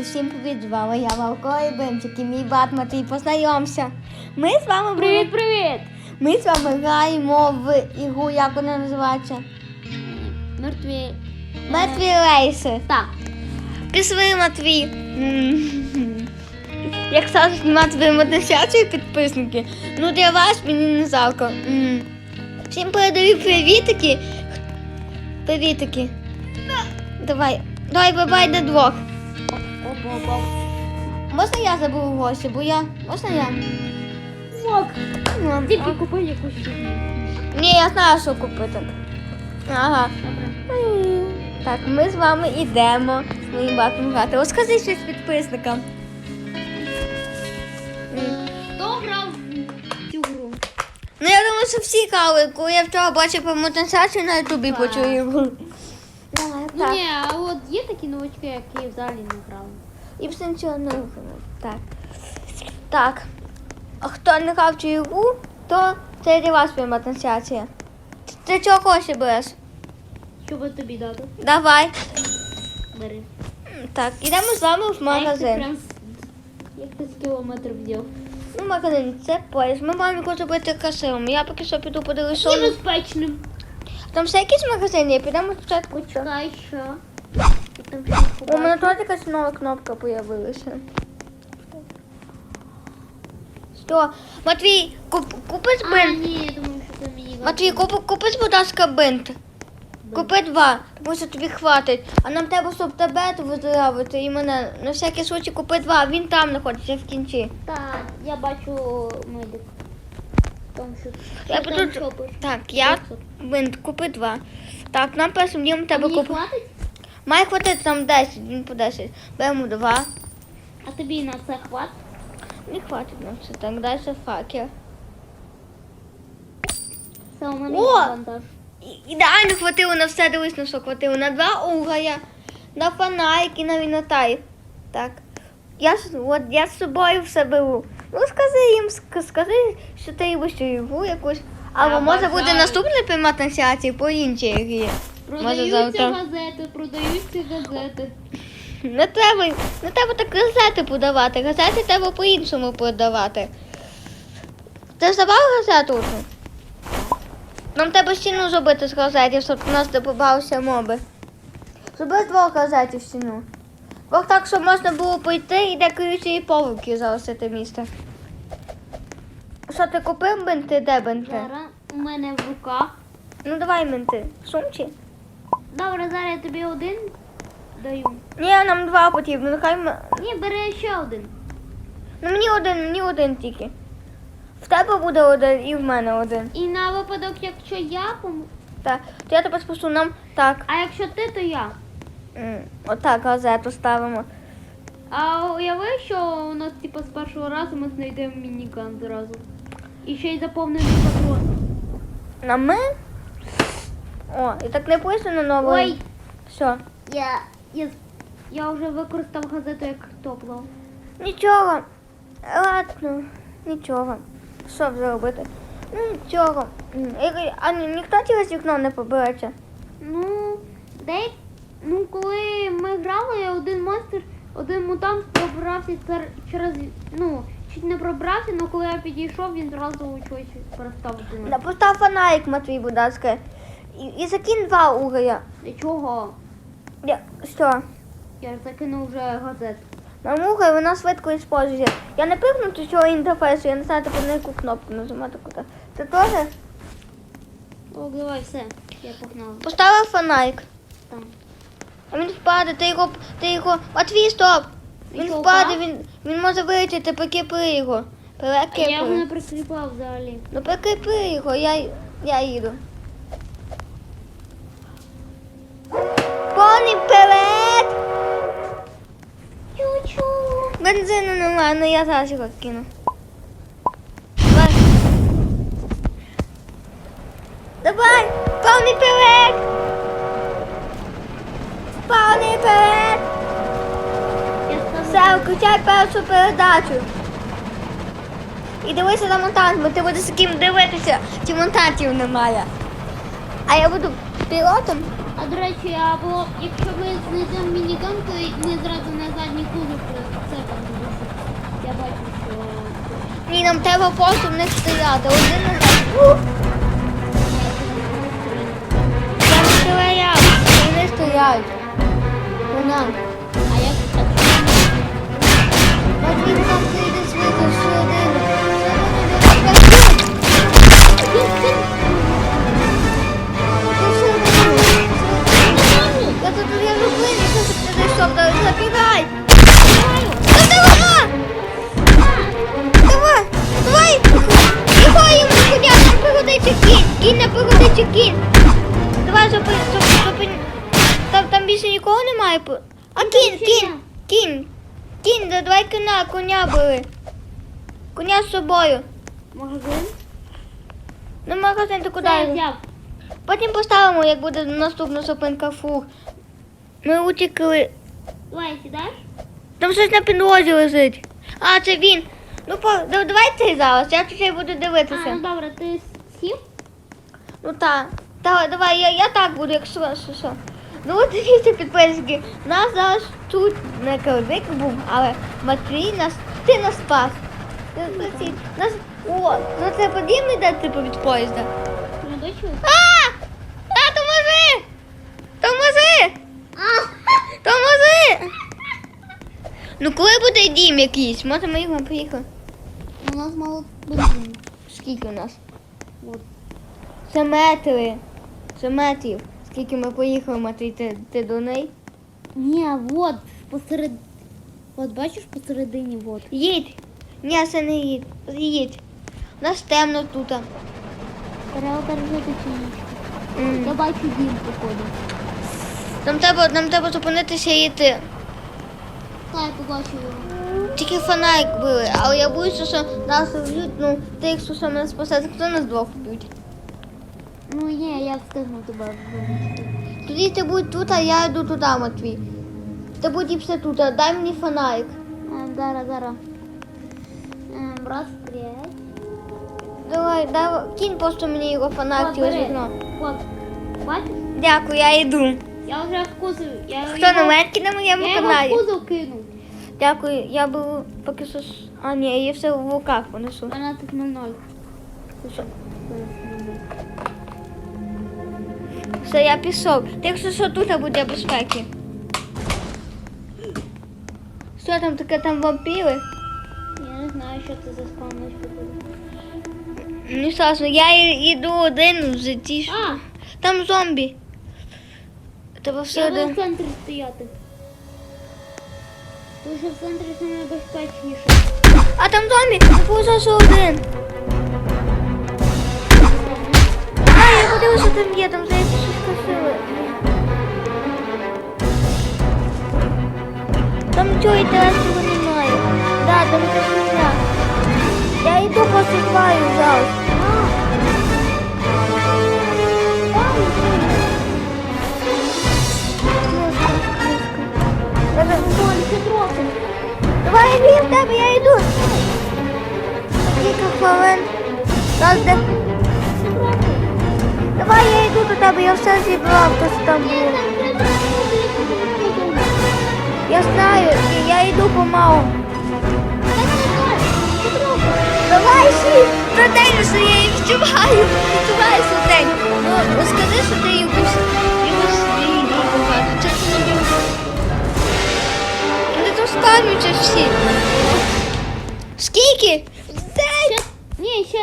Друзі, всім привіт! З вами я Валко і Бенчик і мій брат Матвій. Познайомся. Ми з вами Привіт, привіт! Ми з вами граємо в ігру, як вона називається? Мертві. Мертві рейси. Так. Пішли Матвій. Як став знімати демонстрацію підписники, ну для вас мені не жалко. Всім передаю привітики. Привітики. Давай, давай, бабай до двох. Оп-оп-оп. Можна я заберу гроші, бо я. Можна я? Мок. Ну, Тільки купи якусь фігню. Ні, я знаю, що купити. Ага. Так, ми з вами йдемо з моїм братом грати. Розкажи щось підписникам. Хто грав в цю гру? Ну, я думаю, що всі грали, коли я вчора бачив по мотосацію на ютубі Так. почув. Давай, так. ні, а от є такі новачки, які взагалі не грали. І все нічого не грали. Так. Так. А хто не грав цю ігру, то це для вас пряма трансляція. Ти чого гроші береш? Що би тобі дати? Давай. Бери. Так, ідемо з вами в А як ти магазин. прям з- Як ти з кілометрів взяв? Ну, магазин, це поїзд. Ми маємо його зробити красивим. Я поки що піду подивлюсь, що... Небезпечним. Там ще якісь магазини, підемо спочатку. що. Почекай, що? Там У мене тут якась нова кнопка появилася. Що? Матвій, куп, купиш А, бинт. ні, я думаю, що це мені Матвій, куп, купиш, будь ласка, бинт. Купи два, тому що тобі хватить. А нам треба, щоб тебе виздоровити і мене. На всякий случай купи два, він там знаходиться в кінці. Так, я бачу медик. Тому що Я Що буду- там пише? Так, я бинт, купи два. Так, нам першим ділом треба Мені купити. хватить? Має хватити там 10, він по 10. Беремо два. А тобі на це хватить? Не хватить нам все так. Далі факел. Це у мене О! бандаж. Ідеально хватило на все, дивись на що хватило. На два угая, на фонарик і на вінотай. Так. Я, ж- от, я з собою все беру. Ну скажи їм, ск- скажи, що ти любиш цю ігру якусь. Або може бажаю. буде наступний приймат трансляції по іншій грі. Продаються завтра. газети, продаються газети. Не треба, не треба так газети подавати. Газети треба по-іншому продавати. Ти забрав газету? Нам треба стіну зробити з газетів, щоб у нас не побавився моби. Зроби з двох газетів стіну. Бо так, щоб можна було пройти і де ключі повики залишити місце. Що ти купив бинти? Де бинти? Зараз у мене в руках. Ну давай бинти. В сумці? Добре, зараз я тобі один даю. Ні, нам два потрібно. Нехай ми... Ні, бери ще один. Ну мені один, мені один тільки. В тебе буде один і в мене один. І на випадок, якщо я пом... Так, то я тебе спусту нам так. А якщо ти, то я. м, Отак газету ставимо. А уяви, що у нас типу, з першого разу ми знайдемо мініган зразу. І ще й заповнений патрон. На ми. О, і так не писано новий. Ой, Що? я, я, я вже використав газету як топливо. Нічого. Ладно, нічого. Що вже робити? Ну нічого. М, А ні, ніхто через вікно не побереться. Ну, де, ну коли ми грали, один монстр, один мутант пробрався цер- через, ну, чуть не пробрався, але коли я підійшов, він зразу щось перестав Да, думати. Постав фонарик, Матвій, будь ласка. І, і закинь два угоря. Для чого? Я, що? Я ж закинув вже газет. На муха вона швидко іспользує. Я не пихну до цього інтерфейсу, я не знаю, тепер на яку кнопку нажимати куди. Ти теж О, давай, все, я погнала. поставив фонарик. Там. А він впаде, ти його. ти його. Матвій, стоп! Він що, впаде, впав? він, він може вилетіти, прикипи його. А я його не прикріпав взагалі. Ну прикипи його, я, я їду. Бензину немає, ну я зараз його кину. Давай. Давай! Повний вперед! Повний! Я ставлю. Все, включай першу передачу. І дивися на монтаж, бо ти будеш таким дивитися, чи монтажів немає. А я буду пілотом. А до речі, або якщо ми знайдемо мініган, то не зразу на задній кузов Ні, нам треба просто в них стояти. Один назад. Не стріляв, вони стоять. Вона. А як так? Матвій там прийде світло всередину. Я тут я зупиню, що ти давай забігай. Давай йому коня, нам пригодиться кінь! Кінь не пригодиться кінь! Давай зупин, зупин, зупин. Там, там більше нікого немає. А кінь, є. кінь, кінь, да давай коня, коня бери. Коня з собою. Магазин? Ну, магазин, ти куди? Це взяв. Потім поставимо, як буде наступна зупинка фур. Ми утекли. Давай, сідаєш? Там щось на підлозі лежить. А, це він. Ну, по, да- давай ти зараз, я тут буду А, дивитися. ну добре, ти сів? Ну так. Та, давай, я, я так буду, якщо що, що. Ну от дивіться, підписники. Нас зараз тут не кривик був, але Матвій нас, ти нас спас. Ти спасіть. Нас, о, ну це подібний де типу від поїзда. Не дочув? А! А, тормози! Тормози! Тормози! Ну коли буде дім якийсь, може ми його поїхали. Нас мало бензину. Скільки у нас? От. Це метри. Це метрів. Скільки ми поїхали, Матвій, ти, ти до неї? Ні, вот, посеред... От бачиш посередині, вот. Їдь. Ні, це не їдь. Їдь. У нас темно тут. Треба пережити чи ні? М. Я бачу дім, походу. Нам треба, нам треба зупинитися і йти. Так, я побачив його. Тільки фонарик били, але я боюся, що нас вб'ють, ну, ти якщо що мене спасати, хто нас двох вб'ють. Ну ні, я встигну тебе вбити. Тоді ти будь тут, а я йду туди, Матвій. Ти будь і все тут, дай мені фонарик. Е, Зараз, зараз. Е, Брат, стріляй. Давай, давай, кинь просто мені його фонарик через вікно. Дякую, я йду. Я вже вкусив. Я Хто на метки на моєму Я його каналі? в кузов кинув. Дякую, я беру поки що. А, ні, я все в руках понесу. 12.00. Що? Все, я пішов. Ти якщо що тут буде безпеки. Що там таке там вампіри? Я не знаю, що це за скромність буде. Не страшно, я йду один в житті. А, Там зомбі. Треба все я буду один. в центрі стояти. Тому що в центрі це найбезпечніше. А там зомбі, я повзав що один. А, я подивився, що там є, там здається, щось красиве. Там нічого інтересного немає. Да, там якась фігня. Я йду просто зваю зараз. Ноль, це Трохи. Давай я в тебе, я йду. Кілька хвилин. Де... Давай я йду до тебе, я все зібрав, то там було. Я знаю, я йду помалу. Давай сі, за день, що я її вчуваю. Вчуваю за день. Ну, розкажи, що ти. Любиш Тут скажуться всі. Скільки? День. Ще, ні, ще,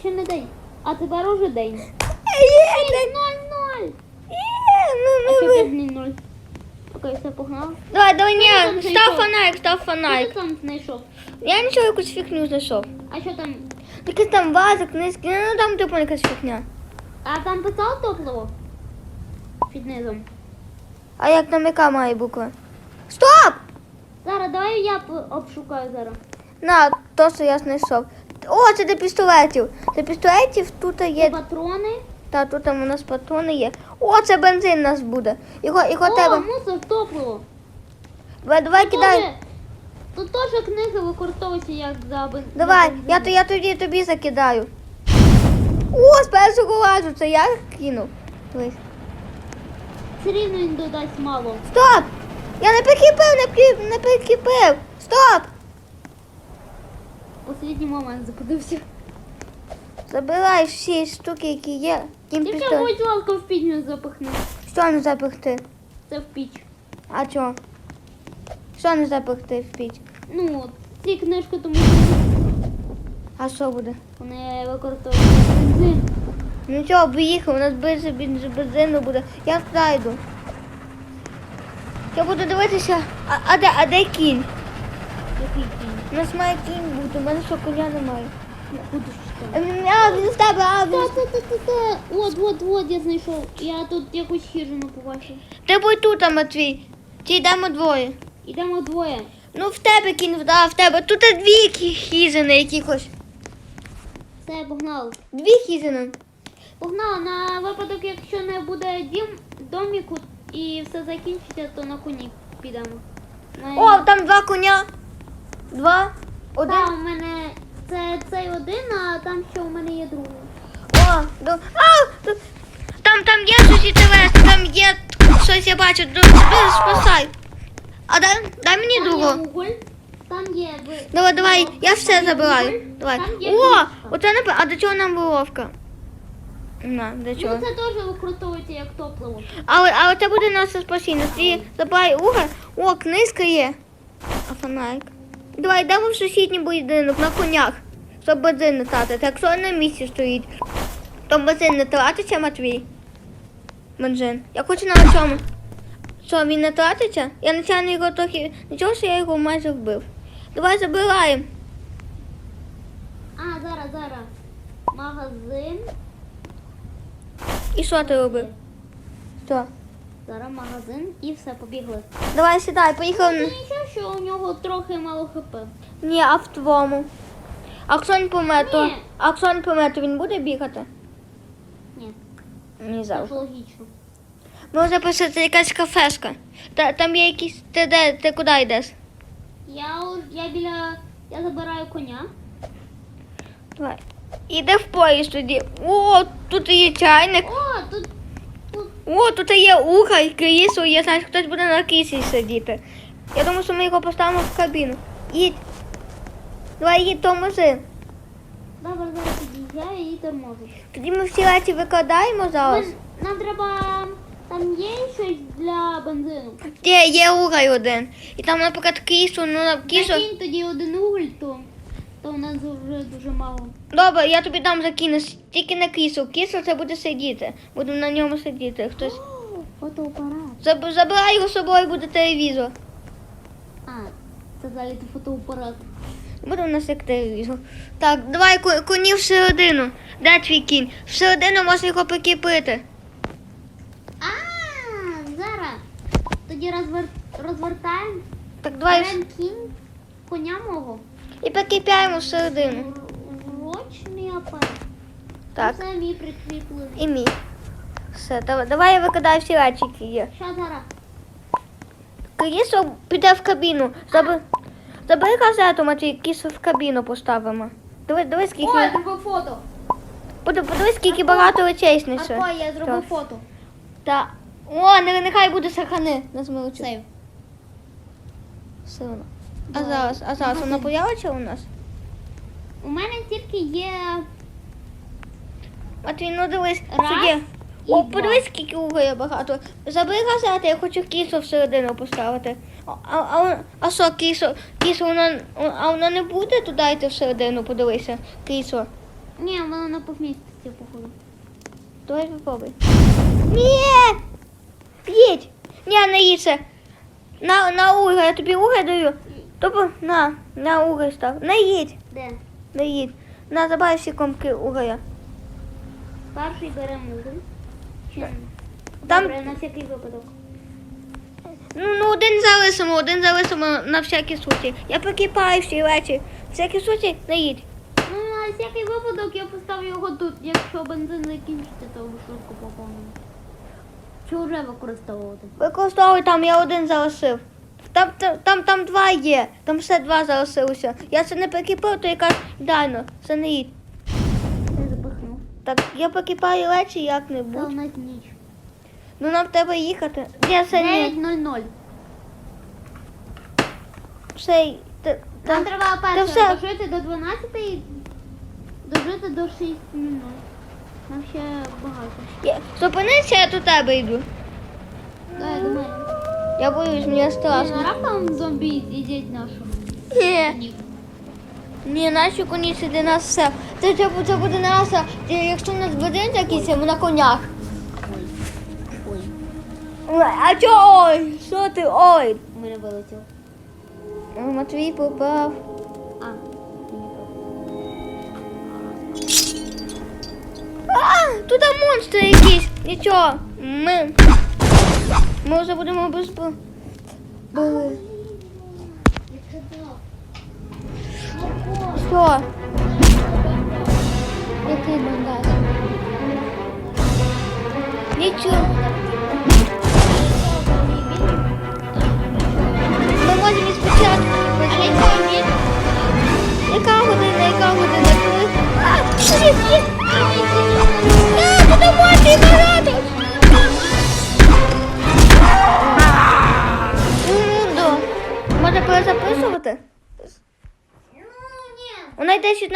ще не день. А тепер уже день. Є, день. Ноль-ноль. Є, А ну, ну, п'ять ноль? Окей, все, погнав. Давай, давай, ні, там став знайшов? фонарик, став Що фонарик. ти там знайшов? Я нічого якусь фігню знайшов. А що там? Якийсь там вазик, низький, ну там типу якась фігня. А там писав топливо? Під низом. А як там яка має буква? Зараз, давай я обшукаю зараз. На, то, що я знайшов. О, це для пістолетів. Для пістолетів тут Є патрони. Та тут там у нас патрони є. О, це бензин у нас буде. Його, його О, треба. мусор, топливо. Давай, давай кидай. Тоже- Тут теж книги використовуються як за бен- Давай, я, то- я тоді тобі закидаю. О, з першого разу, це я кинув. Дивись. Все рівно він додасть мало. Стоп! Я не прикипив, не, при- не прикипив. Стоп! останній момент запитався. Забирай всі штуки, які є. Ким Тільки, пістолет. будь ласка, в піч не запихни. Що не запекти? Це в піч. А чого? Що не запекти в піч? Ну, ці книжки, тому А що буде? вони використовують бензин. Ну чого, поїхав, у нас більше бензину буде. Я туди йду. Я буду дивитися, а, а де, а де кінь? Який кінь? У нас має кінь бути, у мене що коня немає. Буду. Ем, А, він з тебе, а, він з Та-та-та-та-та. От, от, от, я знайшов. Я тут якусь хижину побачив. Ти будь тут, а, Матвій. Ті йдемо двоє. Ідемо двоє. Ну в тебе кінь, да, в тебе. Тут є дві кі- хізини якихось. Все, погнали. Дві хізини. Погнали, на випадок, якщо не буде дім, доміку і все закінчиться, то на коні підемо. Ми- О, там два коня. Два. Один. Та, у мене це цей один, а там ще у мене є другий. О, до... а, там, там є і вести, там є щось я бачу. Ду- Спасай. А дай, дай мені Там є уголь, там є. Давай, давай, я все забираю. Давай. О, оце не а до чого нам головка? На, до чого? Ну це теж використовується як топливо. Але, але це буде наше спасіння. Ти забирай уголь. О, книжка є. А фонарик. Давай, йдемо в сусідній будинок на конях, щоб бензин не тратити. Якщо на місці стоїть, то бензин не тратиться, Матвій. Бензин. Я хочу на цьому. Що, він не тратиться? Я начально його трохи. Нічого, що я його майже вбив. Давай забираємо. А, зараз, зараз. Магазин. І що ти робив? Що? Зараз магазин і все, побігли. Давай сідай, поїхали. Нічого, що у нього трохи мало хп. Ні, а в твому. А якщо він помер, то, Ні. а якщо він помер, то він буде бігати? Ні, Ні, це завжди. ж логічно. Може писати якась кафешка. Та, там є якісь. Ти де? Ти куди йдеш? Я, у- я біля. Я забираю коня. Давай. Іди в поїзд тоді. О, тут є чайник. О, тут. О, тут є ухо і крісло. Я знаю, хтось буде на кріслі сидіти. Я думаю, що ми його поставимо в кабіну. Їдь. Давай їдь тормози. добре, зараз під'їжджаю і торможу. Тоді ми всі речі викладаємо зараз. Ми- Нам треба. Там є щось для бензину. Є, є угай один. І там, наприклад, крісло, ну на крісло. Закинь тоді один уголь, то, то у нас вже дуже мало. Добре, я тобі дам закину. Тільки не крісло. Крісло це буде сидіти. Будемо на ньому сидіти. Хтось. Фотоапарат. Заб- Забирай його з собою, буде телевізор. А, це далі фотоапарат. Буде у нас як телевізор. Так, давай ко- коні всередину. Де твій кінь? Всередину можна його прикріпити. А, зараз. Тоді розвер... розвертаємо. Так, давай Беремо кінь коня мого. І прикріпляємо всередину. Р- апарат. Так, Це мій прикріплений. і мій. Все, давай, давай я викидаю всі речі, які є. Що зараз? Крісло піде в кабіну. Заби... Забери газету, Матвій, крісло в кабіну поставимо. Дивись, дивись, скільки. Ой, зробив фото. Подив- Подивись, скільки багато речей снесе. Арко, я зробив Так. фото. Та. О, не, нехай буде сахани. Не змилочу. Сейв. Все воно. А зараз, а зараз воно появиться у нас? У мене тільки є Матвій, ну дивись, Раз і О, два. подивись, скільки угоря багато. Забери газети, я хочу кісло всередину поставити. А, а, а, а що, кісло, кісло, воно, а воно не буде туди йти всередину, подивися, кісло. Ні, воно не повміститься, походу. Давай попробуй. Ні! Їдь! Ні, не їдься. На, на угор, я тобі угор даю. Тобто, на, на угор став. Не їдь, Де? не їдь. На, забай всі комки угоря. Перший беремо уголь. Чи? Там- Добре, на всякий випадок. Ну, ну один залишимо, один залишимо на всякий случай. Я прикипаю всі речі. Всякий случай не їдь. Ну, на всякий випадок я поставлю його тут. Якщо бензин закінчиться, то швидко поповнимо. Чи вже використовувати? Використовуй там, я один залишив. Там, там, там, там два є, там все два залишилося. Я це не прикипив, то якраз ідеально, це не їдь. Так, я прикипаю речі як-небудь. нас ніч. Ну нам треба їхати. Ні, це ні. 9.00. Все, т- Нам треба Та перше все. дожити до 12 і дожити до 6 минут. Нам ще багато. Я- Зупинися, я до тебе йду. Дай до мене. Я боюсь, Блін, страшно. а раптом зомбі з'їдять нашу. Ні, Ні. наші коні для нас все. Це, це, це буде наша, е, якщо в нас будинок якийсь, ми на конях. Ой, Ой, А чо ой? Що ти ой? мене вилетіло. О, Матвій попав. А, А, тут там монстри якісь. Нічого. Ми. Ми вже будемо без. бо- Що? Який бандаж? Нічого. Ми можемо і спочатку. Яка година, яка година? А, є. А, тут емоції багато. Секунду. Може? Ну, ні. Вона йде 16